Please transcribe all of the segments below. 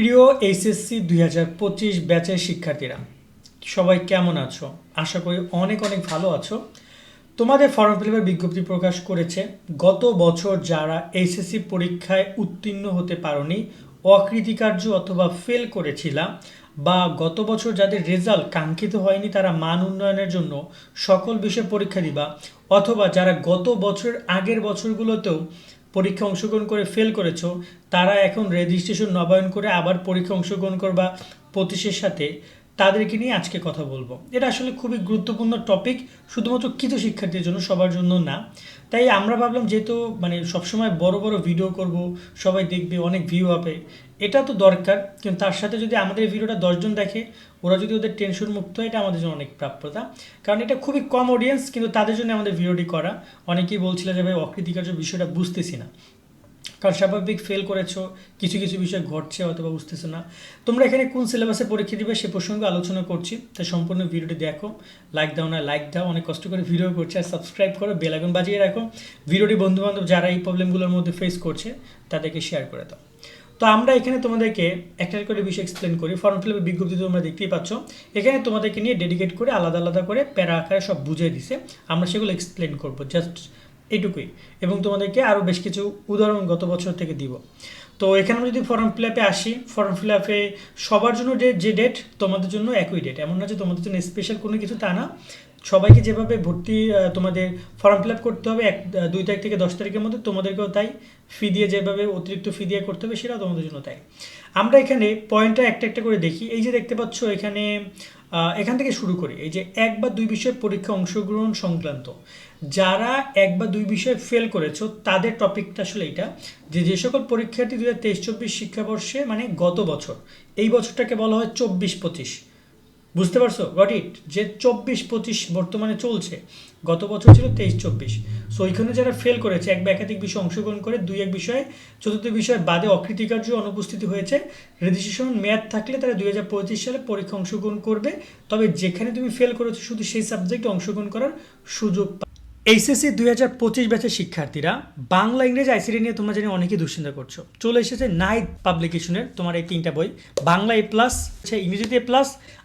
প্রিয় এইচএসসি দুই হাজার পঁচিশ ব্যাচের শিক্ষার্থীরা, সবাই কেমন আছো? আশা করি অনেক অনেক ভালো আছো। তোমাদের ফর্ম ফিল বিজ্ঞপ্তি প্রকাশ করেছে, গত বছর যারা এইচএসসি পরীক্ষায় উত্তীর্ণ হতে পারোনি, অকৃতিকার্য অথবা ফেল করেছিলাম বা গত বছর যাদের রেজাল্ট কাঙ্ক্ষিত হয়নি, তারা মান উন্নয়নের জন্য সকল বিষয়ে পরীক্ষা দিবা, অথবা যারা গত বছর আগের বছরগুলোতেও পরীক্ষা অংশগ্রহণ করে ফেল করেছ, তারা এখন রেজিস্ট্রেশন নবায়ন করে আবার পরীক্ষা অংশগ্রহণ করবা পঁচিশের সাথে। তাদেরকে নিয়ে আজকে কথা বলব। এটা আসলে খুবই গুরুত্বপূর্ণ টপিক শুধুমাত্র কিছু শিক্ষার্থীর জন্য সবার জন্য না। তাই আমরা ভাবলাম যেহেতু মানে সবসময় বড় বড় ভিডিও করব, সবাই দেখবে, অনেক ভিউ হবে। এটা তো দরকার, কিন্তু তার সাথে যদি আমাদের ভিডিওটা দশজন দেখে, ওরা যদি ওদের টেনশন মুক্ত হয়, এটা আমাদের জন্য অনেক প্রাপ্যতা। কারণ এটা খুবই কম অডিয়েন্স কিন্তু তাদের জন্য আমাদের ভিডিওটি করা। অনেকেই বলছিল যে, ভাই, অকৃতিকার্য বিষয়টা বুঝতেছি না। কারণ স্বাভাবিক ফেল করেছ? কিছু কিছু বিষয় ঘটছে অথবা বুঝতেছো না। তোমরা এখানে কোন সিলেবাসে পরীক্ষা দিবে সে প্রসঙ্গে আলোচনা করছি। তাই সম্পূর্ণ ভিডিওটি দেখো। লাইক দাও না লাইক দাও। অনেক কষ্ট করে ভিডিও করছে। আর সাবস্ক্রাইব করো বেল বাজিয়ে রাখো। ভিডিওটি বন্ধুবান্ধব যারা এই প্রবলেমগুলোর মধ্যে ফেস করছে, তাদেরকে শেয়ার করে দাও। তো আমরা এখানে তোমাদেরকে একটা করে বিষয় এক্সপ্লেন করি। ফর্ম ফিল বিজ্ঞপ্তি তোমরা দেখতেই পাচ্ছ। এখানে তোমাদেরকে নিয়ে ডেডিকেট করে আলাদা আলাদা করে প্যারা আকারে সব বুঝিয়ে দিছে। আমরা সেগুলো এক্সপ্লেন করব। জাস্ট এইটুকুই। এবং তোমাদেরকে আরও বেশ কিছু উদাহরণ গত বছর থেকে দিব। তো এখানে যদি ফর্ম ফিল আপে আসি ফর্ম ফিল আপে সবার জন্য যে যে ডেট তোমাদের জন্য একই ডেট এমন না যে তোমাদের জন্য স্পেশাল কোনো কিছু তা না। সবাইকে যেভাবে ভর্তি তোমাদের ফর্ম ফিল আপ করতে হবে, এক দুই তারিখ থেকে দশ তারিখের মধ্যে তোমাদেরকেও তাই। ফি দিয়ে যেভাবে অতিরিক্ত ফি দিয়ে করতে হবে, সেটাও তোমাদের জন্য তাই। আমরা এখানে পয়েন্টটা একটা একটা করে দেখি। এই যে দেখতে পাচ্ছ এখানে এখান থেকে শুরু করি। এই যে এক বা দুই বিষয়ে পরীক্ষা অংশগ্রহণ সংক্রান্ত। যারা এক বা দুই বিষয়ে ফেল করেছ, তাদের টপিকটা আসলে এটা যে যে সকল পরীক্ষার্থী দু হাজার তেইশ চব্বিশ শিক্ষাবর্ষে মানে গত বছর, এই বছরটাকে বলা হয় চব্বিশ পঁচিশ। বুঝতে পারছ? গট ইট যে চব্বিশ পঁচিশ বর্তমানে চলছে, গত বছর ছিল তেইশ চব্বিশ। সো ওইখানে যারা ফেল করেছে, এক বা একাধিক বিষয়ে অংশগ্রহণ করে, দুই এক বিষয়ে, চতুর্থ বিষয়ে বাদে অকৃতিকার্য অনুপস্থিতি হয়েছে রেজিস্ট্রেশন মেয়াদ থাকলে তারা দুই হাজার পঁচিশ সালে পরীক্ষা অংশগ্রহণ করবে, তবে যেখানে তুমি ফেল করেছ, শুধু সেই সাবজেক্টে অংশগ্রহণ করার সুযোগ এইচএসসি দুই হাজার পঁচিশ ব্যাচের শিক্ষার্থীরা, বাংলা, ইংরেজি আইসিডি নিয়ে তোমরা জানি অনেকেই দুশ্চিন্তা করছ। চলে এসেছে নাইট পাবলিকেশনের তোমার এই তিনটা বই, বাংলা এ প্লাস ইংরেজিতে এ প্লাস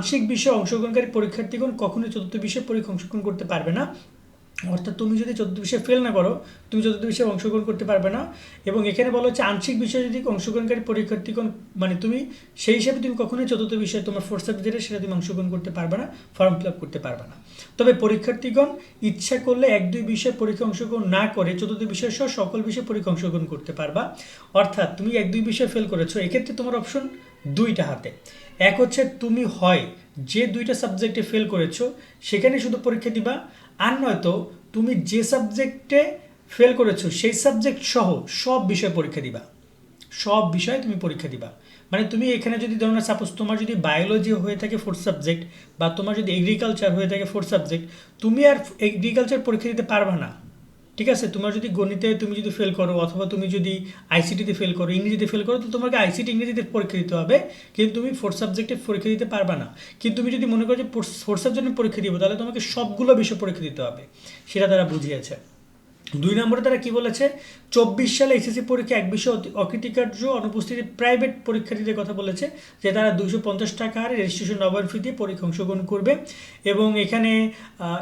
আংশিক বিষয়ে অংশগ্রহণকারী পরীক্ষার্থীগণ কখনোই চতুর্থ বিষয়ে পরীক্ষা অংশগ্রহণ করতে পারবে না। অর্থাৎ তুমি যদি চতুর্থ বিষয়ে ফেল না করো, তুমি চতুর্থ বিষয়ে অংশগ্রহণ করতে পারবে না। এবং এখানে বলা হচ্ছে আংশিক বিষয়ে যদি অংশগ্রহণকারী পরীক্ষার্থীগণ মানে তুমি সেই হিসাবে তুমি কখনোই চতুর্থ বিষয়ে তোমার ফোর্থ সাবজেক্টে সেটা তুমি অংশগ্রহণ করতে পারবে না ফর্ম ফিল আপ করতে পারবে না। তবে পরীক্ষার্থীগণ ইচ্ছা করলে এক, দুই বিষয়ে পরীক্ষা অংশগ্রহণ না করে চতুর্থ বিষয় সহ সকল বিষয়ে পরীক্ষা অংশগ্রহণ করতে পারবা। অর্থাৎ তুমি এক, দুই বিষয়ে ফেল করেছ, এক্ষেত্রে তোমার অপশন দুইটা হাতে। এক হচ্ছে তুমি হয় যে দুইটা সাবজেক্টে ফেল করেছ, সেখানে শুধু পরীক্ষা দিবা, আর নয়তো তুমি যে সাবজেক্টে ফেল করেছ, সেই সাবজেক্ট সহ সব বিষয়ে পরীক্ষা দিবা। সব বিষয়ে তুমি পরীক্ষা দিবা। মানে তুমি এখানে যদি ধরো না সাপোজ তোমার যদি বায়োলজি হয়ে থাকে ফোর্থ সাবজেক্ট বা তোমার যদি এগ্রিকালচার হয়ে থাকে ফোর্থ সাবজেক্ট তুমি আর এগ্রিকালচার পরীক্ষা দিতে পারবা না। ঠিক আছে? তোমার যদি গণিতে তুমি যদি ফেল করো অথবা তুমি যদি আইসিটিতে ফেল করো, ইংরেজিতে ফেল করো, তো তোমাকে আইসিটি ইংরেজিতে পরীক্ষা দিতে হবে। কিন্তু তুমি ফোর্থ সাবজেক্টে পরীক্ষা দিতে পারবে না। কিন্তু তুমি যদি মনে করো যে ফোর্থ সাবজেক্টে পরীক্ষা দিব, তাহলে তোমাকে সবগুলো বিষয় পরীক্ষা দিতে হবে। সেটা তারা বুঝিয়েছে। দুই নম্বরে তারা কি বলেছে? চব্বিশ সালে এসএসসি পরীক্ষা এক বিষয়ে অকৃতিকার্য অনুপস্থিতি প্রাইভেট পরীক্ষার্থীদের কথা বলেছে যে তারা দুশো পঞ্চাশ টাকা হারে রেজিস্ট্রেশন নবায়ন ফি দিয়ে পরীক্ষা অংশগ্রহণ করবে। এবং এখানে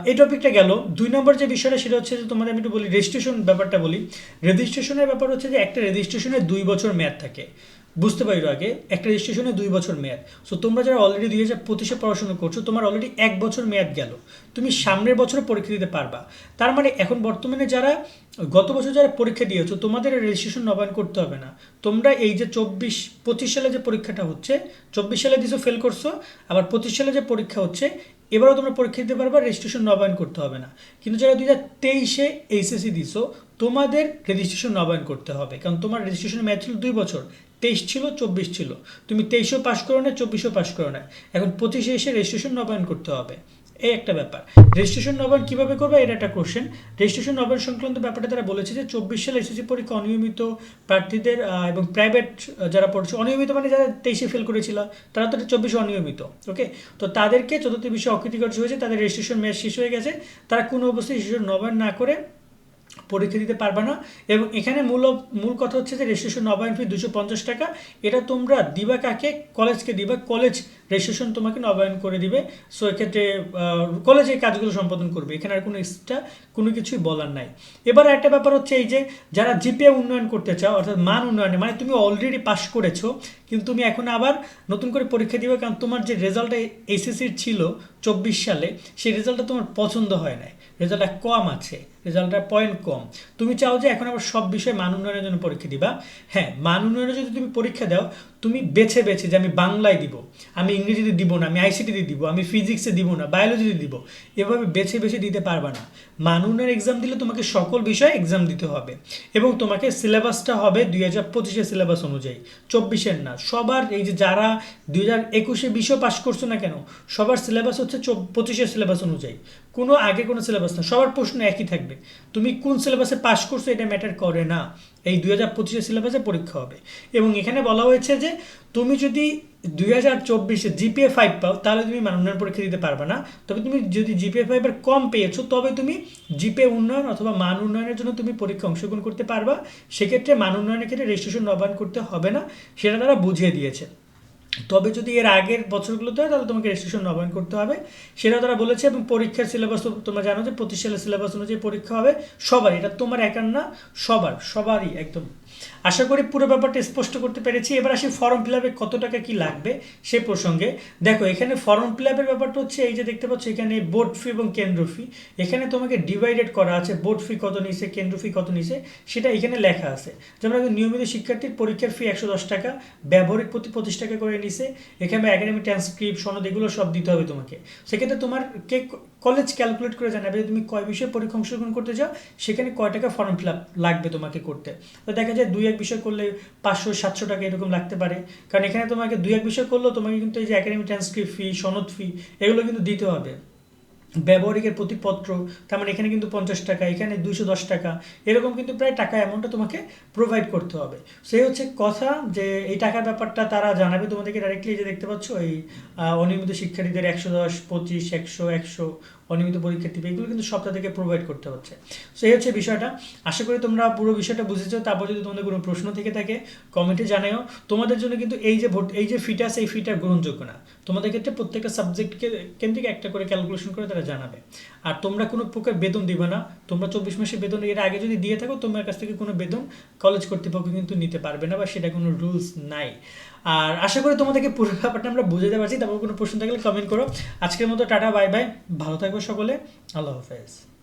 এই টপিকটা গেল। দুই নম্বর যে বিষয়টা, সেটা হচ্ছে যে তোমাদের আমি একটু বলি রেজিস্ট্রেশন ব্যাপারটা বলি। রেজিস্ট্রেশনের ব্যাপার হচ্ছে যে একটা রেজিস্ট্রেশনে দুই বছর মেয়াদ থাকে। বুঝতে পারি আগে, একটা রেজিস্ট্রেশনে দুই বছর মেয়াদ। সো তোমরা যারা অলরেডি দুই হাজার পঁচিশে পড়াশোনা করছ, তোমার অলরেডি এক বছর মেয়াদ গেল। তুমি সামনের বছর পরীক্ষা দিতে পারবা। তার মানে এখন বর্তমানে যারা, গত বছর যারা পরীক্ষা দিয়েছ, তোমাদের রেজিস্ট্রেশন নবায়ন করতে হবে না। তোমরা এই যে চব্বিশ, পঁচিশ সালে যে পরীক্ষাটা হচ্ছে, চব্বিশ সালে দিছো ফেল করছ, আবার পঁচিশ সালে যে পরীক্ষা হচ্ছে, এবারও তোমরা পরীক্ষা দিতে পারবা রেজিস্ট্রেশন নবায়ন করতে হবে না। কিন্তু যারা দুই হাজার তেইশে এইচএসসি দিছো, তোমাদের রেজিস্ট্রেশন নবায়ন করতে হবে। কারণ তোমার রেজিস্ট্রেশন ম্যাচ ছিল দুই বছর। তেইশ ছিল, চব্বিশ ছিল। তুমি তেইশও পাশ করো না চব্বিশও পাশ করো না এখন পঁচিশে এসে রেজিস্ট্রেশন নবায়ন করতে হবে। এই একটা ব্যাপার। রেজিস্ট্রেশন নবায়ন কীভাবে করবে, এটা একটা কোশ্চেন রেজিস্ট্রেশন নবায়ন সংক্রান্ত ব্যাপারটা তারা বলেছে যে, চব্বিশ সালে এসএসসি পরীক্ষা অনিয়মিত প্রার্থীদের এবং প্রাইভেট যারা পড়ছে, অনিয়মিত মানে যারা তেইশে ফেল করেছিল, তারা তো চব্বিশে অনিয়মিত ওকে তো তাদেরকে চতুর্থ বিষয়ে অকৃতিকার্য হয়েছে, তাদের রেজিস্ট্রেশন মেয়াদ শেষ হয়ে গেছে। তারা কোনো অবস্থায় রেজিস্ট্রেশন নবায়ন না করে পরীক্ষা দিতে পারবে না। এবং এখানে মূল মূল কথা হচ্ছে যে রেজিস্ট্রেশন নবায়ন ফি দুশো পঞ্চাশ টাকা। এটা তোমরা দিবা কাকে? কলেজকে দিবা। কলেজ রেজিস্ট্রেশন তোমাকে নবায়ন করে দিবে। সো এক্ষেত্রে কলেজ এই কাজগুলো সম্পাদন করবে। এখানে আর কোনো এক্সট্রা কোনো কিছুই বলার নাই। এবার একটা ব্যাপার হচ্ছে এই যে, যারা জিপিএ উন্নয়ন করতে চাও, অর্থাৎ মান উন্নয়নে মানে তুমি অলরেডি পাস করেছ, কিন্তু তুমি এখন আবার নতুন করে পরীক্ষা দিবে, কারণ তোমার যে রেজাল্টটা এসএসসির ছিল চব্বিশ সালে, সেই রেজাল্টটা তোমার পছন্দ হয় নাই। রেজাল্টটা কম আছে। রেজাল্টটা পয়েন্ট কম। তুমি চাও যে এখন আবার সব বিষয়ে মান উন্নয়নের জন্য পরীক্ষা দিবা? হ্যাঁ মান উন্নয়নে যদি তুমি পরীক্ষা দাও তুমি বেছে বেছে যে আমি বাংলায় দিব, আমি ইংরেজিতে দিব না, আমি আইসিটিতে দিব, আমি ফিজিক্সে দিব না, বায়োলজিতে দিব, এভাবে বেছে বেছে দিতে পারবা না। মান উন্নয়নের এক্সাম দিলে তোমাকে সকল বিষয়ে এক্সাম দিতে হবে এবং তোমাকে সিলেবাসটা হবে দুই হাজার পঁচিশের সিলেবাস অনুযায়ী, চব্বিশের না। সবার এই যে যারা দুই হাজার একুশে বিশেও পাশ করছ না কেন, সবার সিলেবাস হচ্ছে পঁচিশের সিলেবাস অনুযায়ী। কোনো আগে কোনো সিলেবাস না, সবার প্রশ্ন একই থাকবে। তুমি কোন সিলেবাসে পাশ করছ এটা ম্যাটার করে না। এই দুই হাজার পঁচিশের সিলেবাসে পরীক্ষা হবে। এবং এখানে বলা হয়েছে যে, তুমি যদি দুই হাজার চব্বিশে জিপিএ ফাইভ পাও, তাহলে তুমি মান উন্নয়ন পরীক্ষা দিতে পারবে না। তবে তুমি যদি জিপিএ ফাইভের কম পেয়েছ, তবে তুমি জিপিএ উন্নয়ন অথবা মান উন্নয়নের জন্য তুমি পরীক্ষা অংশগ্রহণ করতে পারবা। সেক্ষেত্রে মান উন্নয়নের ক্ষেত্রে রেজিস্ট্রেশন নবায়ন করতে হবে না, সেটা তারা বুঝিয়ে দিয়েছে। তবে যদি এর আগের বছরগুলোতে হয়, তাহলে তোমাকে রেজিস্ট্রেশন নবায়ন করতে হবে। সেটা তারা বলেছে এবং পরীক্ষার সিলেবাস তো তোমরা জানো যে প্রতিষ্ঠালের সিলেবাস অনুযায়ী পরীক্ষা হবে সবারই। এটা তোমার একার না, সবার, সবারই একদম। আশা করি পুরো ব্যাপারটা স্পষ্ট করতে পেরেছি। এবার আসি ফর্ম ফিল আপে কত টাকা কি লাগবে সে প্রসঙ্গে। দেখো, এখানে ফর্ম ফিল আপের ব্যাপারটা হচ্ছে, এই যে দেখতে পাচ্ছ, এখানে বোর্ড ফি এবং কেন্দ্র ফি এখানে তোমাকে ডিভাইডেড করা আছে বোর্ড ফি কত নিছে, কেন্দ্র ফি কত নিছে, সেটা এখানে লেখা আছে। যেমন নিয়মিত শিক্ষার্থীর পরীক্ষার ফি একশো দশ টাকা, ব্যবহারিক প্রতি পঁচিশ টাকা করে নিছে। এখানে একাডেমিক ট্রান্সক্রিপ্ট সনদ, এগুলো সব দিতে হবে তোমাকে। সেক্ষেত্রে তোমার কে কলেজ ক্যালকুলেট করে জানাবে তুমি কয় বিষয়ে পরীক্ষা অংশগ্রহণ করতে চাও, সেখানে কয় টাকা ফর্ম ফিল আপ লাগবে তোমাকে করতে। তো দেখা যায় দুই এক বিষয় করলে পাঁচশো, সাতশো টাকা এরকম লাগতে পারে। কারণ এখানে তোমাকে দুই এক বিষয় করলেও তোমাকে কিন্তু এই যে একাডেমিক ট্রান্সক্রিপ্ট ফি সনদ ফি এগুলো কিন্তু দিতে হবে। ব্যবহারিকের প্রতিপত্র, তার মানে এখানে কিন্তু পঞ্চাশ টাকা, এখানে দুইশো দশ টাকা, এরকম কিন্তু প্রায় টাকা অ্যামাউন্টটা তোমাকে প্রোভাইড করতে হবে। সেই হচ্ছে কথা যে এই টাকার ব্যাপারটা তারা জানাবে তোমাদেরকে ডাইরেক্টলি যে দেখতে পাচ্ছ, এই অনিয়মিত শিক্ষার্থীদের একশো দশ, পঁচিশ, একশো একশো অনিয়মিত পরীক্ষার্থী এগুলো কিন্তু সব থেকে প্রোভাইড করতে হচ্ছে। সো এই হচ্ছে বিষয়টা। আশা করি তোমরা পুরো বিষয়টা বুঝেছ। তারপর যদি তোমাদের কোনো প্রশ্ন থেকে থাকে কমেন্টে জানাও তোমাদের জন্য কিন্তু এই যে ভোট, এই যে ফিটা এই ফিটা গ্রহণযোগ্য না। তোমাদের ক্ষেত্রে প্রত্যেকটা সাবজেক্টকে কেন্দ্রিক একটা করে ক্যালকুলেশন করে তারা জানাবে। আর তোমরা কোনো প্রকার বেতন দিবে না। তোমরা চব্বিশ মাসের বেতন এর আগে যদি দিয়ে থাকো, তোমার কাছ থেকে কোনো বেতন কলেজ কর্তৃপক্ষ কিন্তু নিতে পারবে না বা সেটা কোনো রুলস নাই। আর আশা করি তোমাদেরকে পুরো ব্যাপারটা আমরা বুঝাতে পারছি। তারপর কোনো প্রশ্ন থাকলে কমেন্ট করো। আজকের মতো টাটা বাই বাই ভালো থাকবে সকলে। আল্লাহ হাফেজ।